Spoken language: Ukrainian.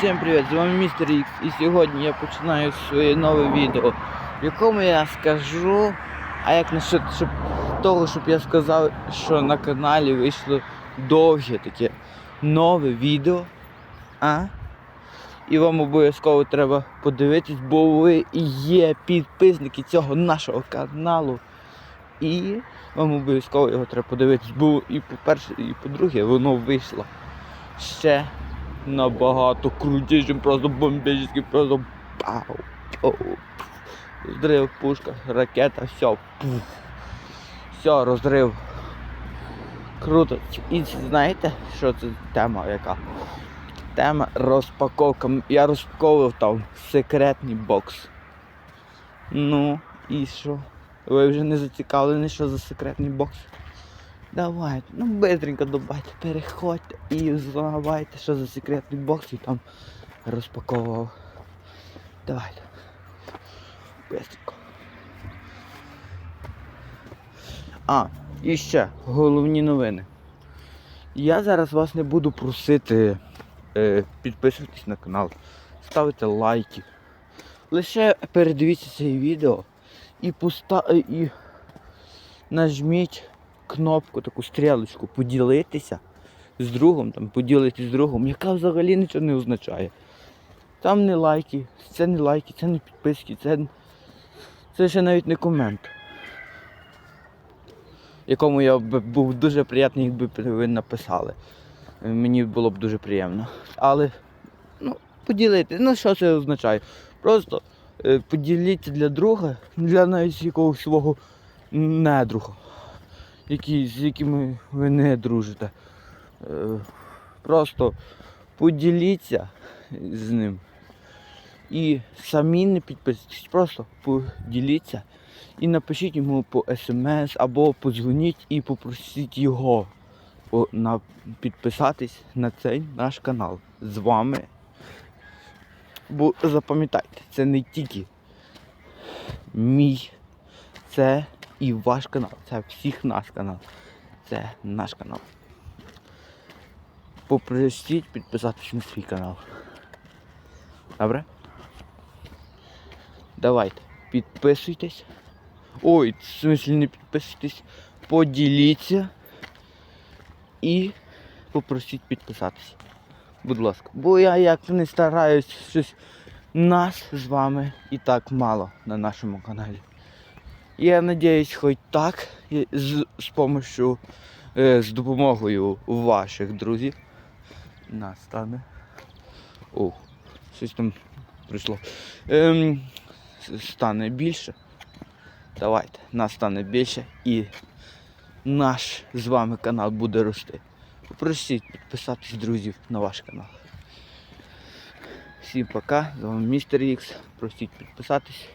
Всім привіт, з вами містер Ікс і сьогодні я починаю своє нове відео, в якому я скажу, а як насчет щоб, того, щоб я сказав, що на каналі вийшло довге таке нове відео. А? І вам обов'язково треба подивитись, бо ви і є підписники цього нашого каналу. І вам обов'язково його треба подивитись, бо і по-перше, і по-друге, воно вийшло ще набагато крутішим, просто бомбічним, просто пау, пау. Розрив, пушка, ракета, все. Все, розрив. Круто. І знаєте, що це тема яка? Тема розпаковка. Я розпаковував там секретний бокс. Ну, і що? Ви вже не зацікавлені, що за секретний бокс? Давайте, ну быстренько добавайте, переходьте і узнавайте, що за секретний бокс і там розпаковував. Давайте. Быстренько. А, і ще головні новини. Я зараз вас не буду просити е, підписуватись на канал, ставити лайки. Лише передивіться це відео і поста... і нажміть кнопку, таку стрілочку поділитися з другом, там, поділитися з другом, яка взагалі нічого не означає. Там не лайки, це не лайки, це не підписки, це, це ще навіть не комент. Якому я б був дуже приємний, якби ви написали. Мені було б дуже приємно. Але ну, поділити, ну що це означає? Просто е, поділіться для друга, для навіть якогось свого недруга які, з якими ви не дружите. Е, Просто поділіться з ним. І самі не підписуйтесь, просто поділіться і напишіть йому по смс або подзвоніть і попросіть його підписатись на цей наш канал з вами. Бо запам'ятайте, це не тільки мій, це і ваш канал. Це всіх наш канал. Це наш канал. Попросіть підписатися на свій канал. Добре? Давайте, підписуйтесь. Ой, в смысле не підписуйтесь. Поділіться і попросіть підписатися. Будь ласка. Бо я як не стараюсь щось нас з вами і так мало на нашому каналі. Я надіюсь, хоч так, з, з помощью, е, з допомогою ваших друзів. Нас стане. О, щось там прийшло. Ем, стане більше. Давайте, нас стане більше і наш з вами канал буде рости. Попросіть підписатись друзів на ваш канал. Всім пока, з вами містер Ікс. Просіть підписатись.